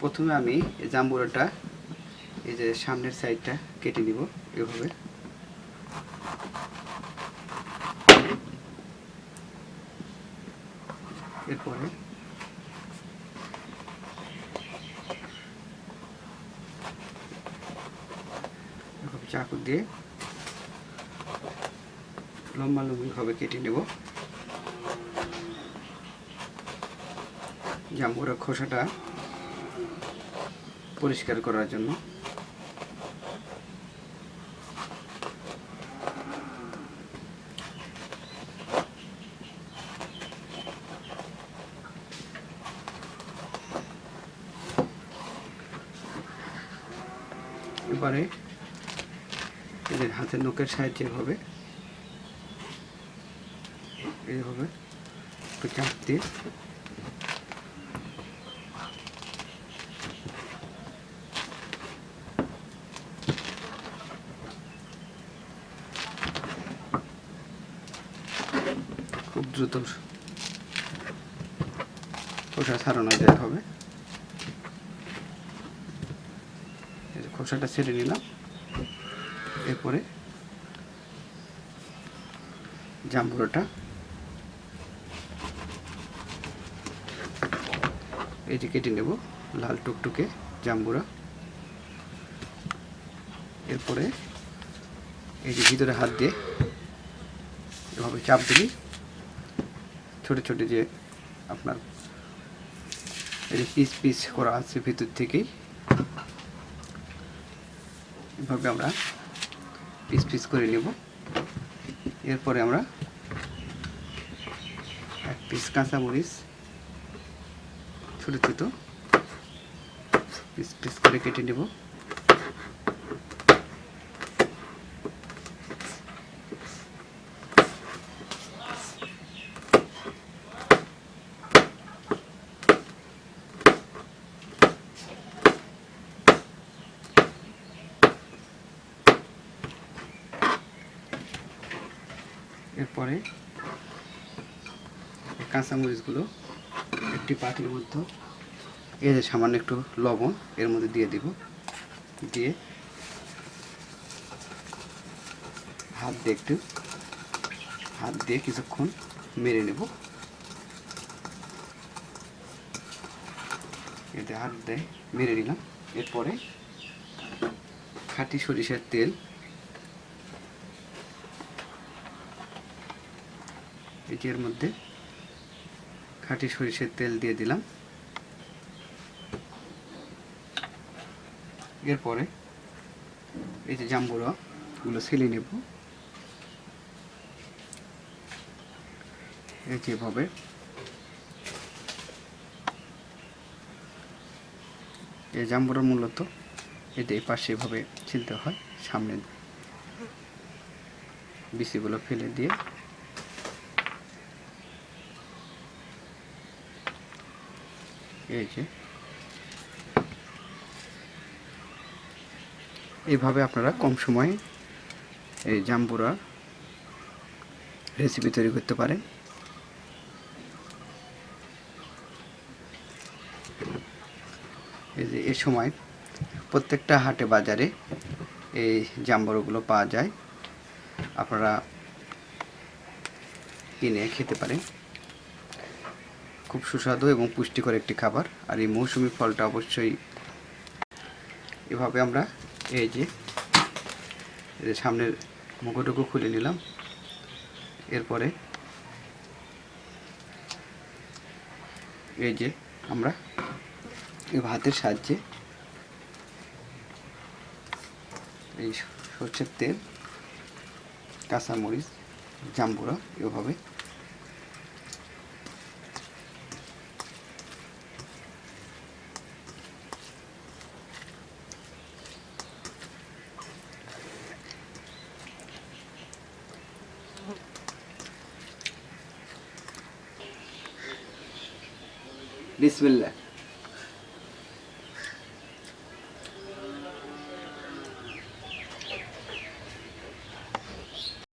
প্রথমে আমি জাম্বুরাটা, এই যে সামনের সাইডটা কেটে নিব এভাবে। এরপরে চাকু দিয়ে লম্বা লম্বিভাবে কেটে নেব। জাম্বুরা খোসাটা পরিষ্কার করার জন্য। এবারে এদের হাতের নখের সাহায্যে হবে এইভাবে একটু চাপ দিয়ে খুব দ্রুত খোসা ছাড়ানো যায় হবে। খোসাটা ছেড়ে নিলাম। এরপরে জাম্বুরাটা। এই যে কেটে নেব লাল টুকটুকে জাম্বুরা। এরপরে এই যে ভিতরে হাত দিয়ে এভাবে চাপ দিলি ছোট ছোট যে আপনার এই পিস পিস করা আছে ভিতর থেকেই, এভাবে আমরা পিস পিস করে নেব। এরপরে আমরা এক পিস কাঁচামরিচ ছোট ছোট পিস পিস করে কেটে নেব। এরপরে কাঁচামরিচগুলো একটি পাটির মধ্যে, এই যে সামান্য একটু লবণ এর মধ্যে দিয়ে দিব, দিয়ে হাত দিয়ে একটু, হাত দিয়ে কিছুক্ষণ মেরে নেব। এতে হাত দেয় মেরে নিলাম। এরপরে খাঁটি সরিষার তেল এটি এর মধ্যে খাঁটি সরিষের তেল দিয়ে দিলাম। এরপরে এই যে জাম্বুরা গুলো ছেলে নেব। এই যেভাবে এই জাম্বুরা মূলত এই পাশে এভাবে ছিলতে হয়, সামনে বিচিগুলো ফেলে দিয়ে এই যে এইভাবে আপনারা কম সময়ে এই জাম্বুরা রেসিপি তৈরি করতে পারেন। এই যে এ সময় প্রত্যেকটা হাটে বাজারে এই জাম্বুরাগুলো পাওয়া যায়। আপনারা কিনে খেতে পারেন। খুব সুস্বাদু এবং পুষ্টিকর একটি খাবার। আর এই মৌসুমি ফলটা অবশ্যই এভাবে আমরা এই যে সামনের মুখোটুকু খুলে নিলাম। এরপরে এই যে আমরা এই ভাতের সাহায্যে এই সর্ষের তেল, কাঁচামরিচ, জাম্বুরা এভাবে بسم الله.